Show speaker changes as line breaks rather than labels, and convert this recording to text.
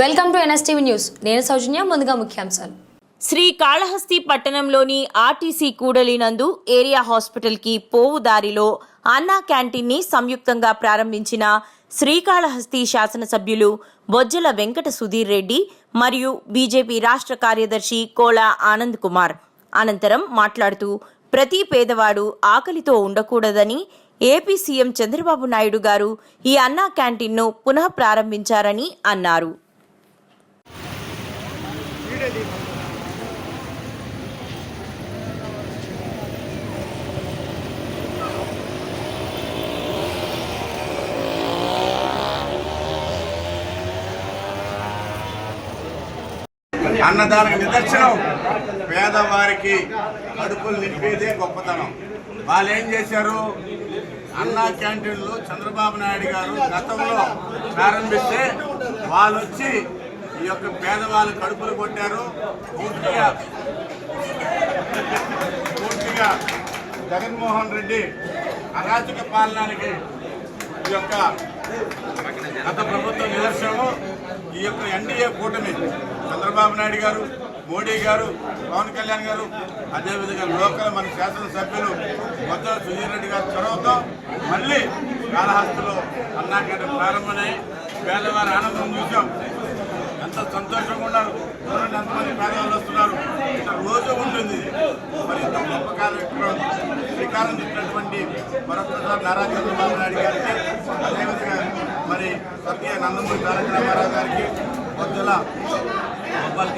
Welcome to NSTV news. నేను సౌజన్య ముందుగా ముఖ్యాంశాలు.
శ్రీకాళహస్తి పట్టణంలోని ఆర్టీసీ కూడలి నందు ఏరియా హాస్పిటల్కి పోవు దారిలో అన్నా క్యాంటీన్ని సంయుక్తంగా ప్రారంభించిన శ్రీకాళహస్తి శాసనసభ్యులు బొజ్జల వెంకట సుధీర్ రెడ్డి మరియు బీజేపీ రాష్ట్ర కార్యదర్శి కోలా ఆనంద్ కుమార్. అనంతరం మాట్లాడుతూ ప్రతి పేదవాడు ఆకలితో ఉండకూడదని ఏపీ సీఎం చంద్రబాబు నాయుడు గారు ఈ అన్నా క్యాంటీన్ను పునః ప్రారంభించారని అన్నారు.
అన్నదానికి నిదర్శనం. పేదవారికి కడుపులు నింపేదే గొప్పతనం. వాళ్ళు ఏం చేశారు? అన్నా క్యాంటీన్లు చంద్రబాబు నాయుడు గారు గతంలో ప్రారంభిస్తే వాళ్ళు వచ్చి ఈ యొక్క పేదవాళ్ళ కడుపులు కొట్టారు. పూర్తిగా పూర్తిగా జగన్మోహన్ రెడ్డి అరాచక పాలనానికి ఈ యొక్క గత ప్రభుత్వం నిదర్శనము. ఈ యొక్క ఎన్డీఏ కూటమి చంద్రబాబు నాయుడు గారు మోడీ గారు పవన్ కళ్యాణ్ గారు అదేవిధంగా లోకల్ మన శాసనసభ్యులు మొత్తం సుధీర్ రెడ్డి గారు చొరవతో మళ్ళీ కాళహస్తిలో అన్నాకంటే ప్రారంభమై పేదవారి ఆనందం చూసాం ఎంత సంతోషంగా ఉన్నారు. చూడండి ఎంతమంది పేదవాళ్ళు వస్తున్నారు. ఇట్లా రోజు ఉంటుంది. మరి ఇంత గొప్ప కార్యక్రమం శ్రీకారం చుట్టినటువంటి మరొకసారి నారా చంద్రబాబు నాయుడు గారికి అదేవిధంగా మరి సత్య నందమూరి తారక రామారావు గారికి మధ్యలో గోపాల్